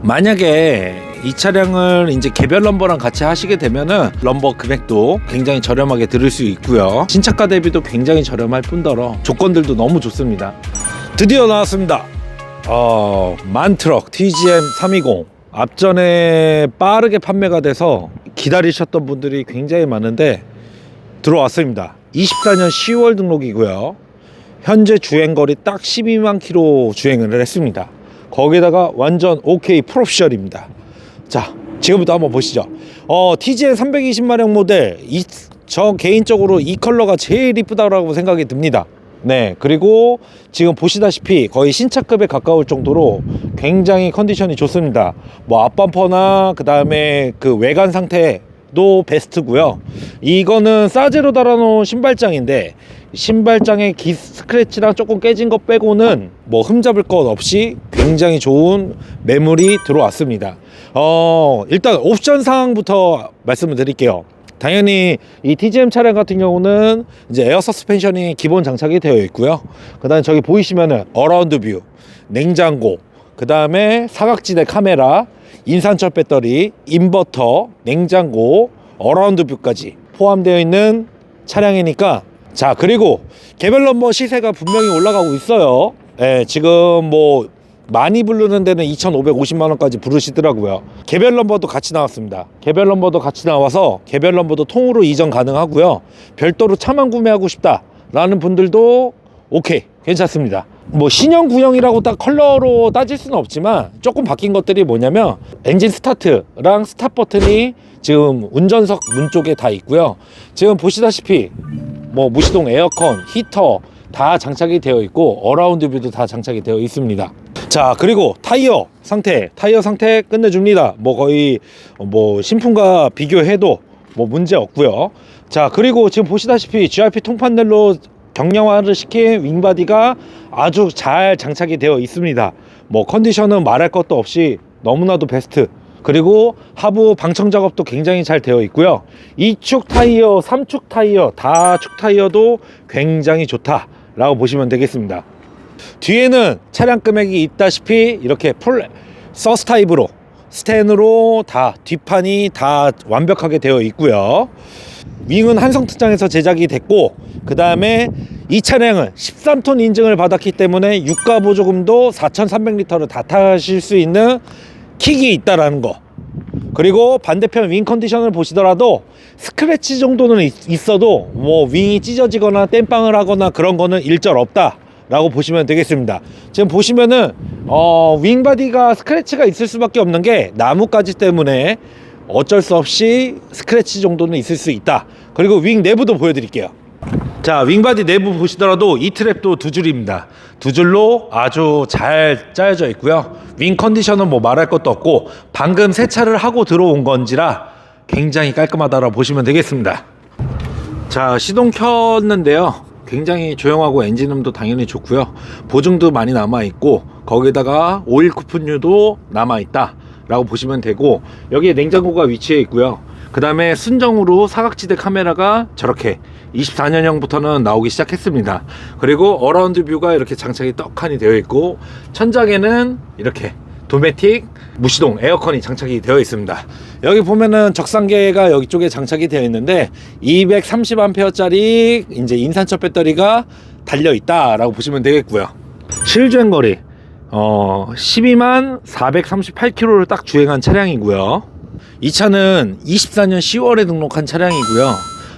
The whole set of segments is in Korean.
만약에 이 차량을 이제 개별 넘버랑 같이 하시게 되면은 넘버 금액도 굉장히 저렴하게 들을 수 있고요. 신차가 대비도 굉장히 저렴할 뿐더러 조건들도 너무 좋습니다. 드디어 나왔습니다. 어, 만트럭 TGM 320 앞전에 빠르게 판매가 돼서 기다리셨던 분들이 굉장히 많은데 들어왔습니다. 24년 10월 등록이고요. 현재 주행거리 딱 12만 킬로 주행을 했습니다. 거기다가 완전 OK 프로피셜입니다. 자, 지금부터 한번 보시죠. 어, TGN 320마력 모델 이, 저 개인적으로 이 컬러가 제일 이쁘다고 생각이 듭니다. 네, 그리고 지금 보시다시피 거의 신차급에 가까울 정도로 굉장히 컨디션이 좋습니다. 뭐 앞범퍼나 그 다음에 그 외관 상태 도 베스트고요. 이거는 싸제로 달아놓은 신발장인데 신발장에 기 스크래치랑 조금 깨진 것 빼고는 뭐 흠잡을 것 없이 굉장히 좋은 매물이 들어왔습니다. 어, 일단 옵션 사항부터 말씀을 드릴게요. 당연히 이 TGM 차량 같은 경우는 이제 에어 서스펜션이 기본 장착이 되어 있고요. 그 다음에 저기 보이시면은 어라운드 뷰, 냉장고, 그 다음에 사각지대 카메라, 인산철 배터리, 인버터, 냉장고, 어라운드 뷰까지 포함되어 있는 차량이니까 자 그리고 개별 넘버 시세가 분명히 올라가고 있어요. 예, 지금 뭐 많이 부르는 데는 2,550만 원까지 부르시더라고요. 개별 넘버도 같이 나왔습니다. 개별 넘버도 같이 나와서 개별 넘버도 통으로 이전 가능하고요. 별도로 차만 구매하고 싶다 라는 분들도 오케이 괜찮습니다. 뭐 신형 구형이라고 딱 컬러로 따질 수는 없지만 조금 바뀐 것들이 뭐냐면 엔진 스타트랑 스탑 버튼이 지금 운전석 문 쪽에 다 있고요. 지금 보시다시피 뭐 무시동 에어컨, 히터 다 장착이 되어 있고 어라운드 뷰도 다 장착이 되어 있습니다. 자 그리고 타이어 상태 타이어 상태 끝내줍니다. 뭐 거의 뭐 신품과 비교해도 뭐 문제 없고요. 자 그리고 지금 보시다시피 GRP 통판넬로 경량화를 시킨 윙바디가 아주 잘 장착이 되어 있습니다. 뭐 컨디션은 말할 것도 없이 너무나도 베스트. 그리고 하부 방청 작업도 굉장히 잘 되어 있고요. 2축 타이어, 3축 타이어, 다축 타이어도 굉장히 좋다라고 보시면 되겠습니다. 뒤에는 차량 금액이 있다시피 이렇게 풀 서스 타입으로 스텐으로 다 뒷판이 다 완벽하게 되어 있고요. 윙은 한성 특장에서 제작이 됐고 그 다음에 이 차량은 13톤 인증을 받았기 때문에 유가 보조금도 4,300리터를 다 타실 수 있는 킥이 있다라는 거. 그리고 반대편 윙 컨디션을 보시더라도 스크래치 정도는 있- 있어도 뭐 윙이 찢어지거나 땜빵을 하거나 그런 거는 일절 없다. 라고 보시면 되겠습니다. 지금 보시면은 어, 윙바디가 스크래치가 있을 수밖에 없는 게 나뭇가지 때문에 어쩔 수 없이 스크래치 정도는 있을 수 있다. 그리고 윙 내부도 보여드릴게요. 자, 윙바디 내부 보시더라도 이 트랩도 두 줄입니다. 두 줄로 아주 잘 짜여져 있고요. 윙 컨디션은 뭐 말할 것도 없고 방금 세차를 하고 들어온 건지라 굉장히 깔끔하다라고 보시면 되겠습니다. 자, 시동 켰는데요. 굉장히 조용하고 엔진음도 당연히 좋고요. 보증도 많이 남아 있고 거기다가 오일 쿠폰류도 남아 있다 라고 보시면 되고 여기에 냉장고가 위치해 있고요. 그 다음에 순정으로 사각지대 카메라가 저렇게 24년형부터는 나오기 시작했습니다. 그리고 어라운드 뷰가 이렇게 장착이 떡하니 되어 있고 천장에는 이렇게 도메틱 무시동 에어컨이 장착이 되어 있습니다. 여기 보면은 적상계가 여기 쪽에 장착이 되어 있는데 230A짜리 이제 인산철 배터리가 달려 있다 라고 보시면 되겠고요. 실주행 거리 어 12만 438km를 딱 주행한 차량이고요. 이 차는 24년 10월에 등록한 차량이고요.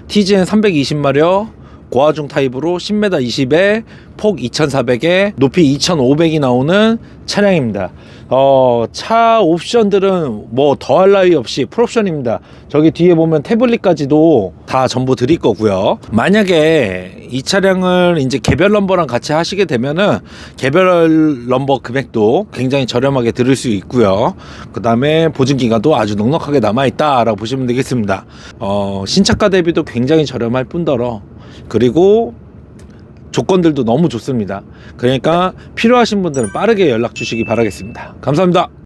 TGN 320마력 고화중 타입으로 10m 20에 폭 2400에 높이 2500이 나오는 차량입니다. 어, 차 옵션들은 뭐 더할 나위 없이 풀옵션입니다. 저기 뒤에 보면 태블릿까지도 다 전부 드릴 거고요. 만약에 이 차량을 이제 개별 넘버랑 같이 하시게 되면은 개별 넘버 금액도 굉장히 저렴하게 들을 수 있고요. 그 다음에 보증 기간도 아주 넉넉하게 남아 있다라고 보시면 되겠습니다. 어, 신차가 대비도 굉장히 저렴할 뿐더러 그리고 조건들도 너무 좋습니다. 그러니까 필요하신 분들은 빠르게 연락 주시기 바라겠습니다. 감사합니다.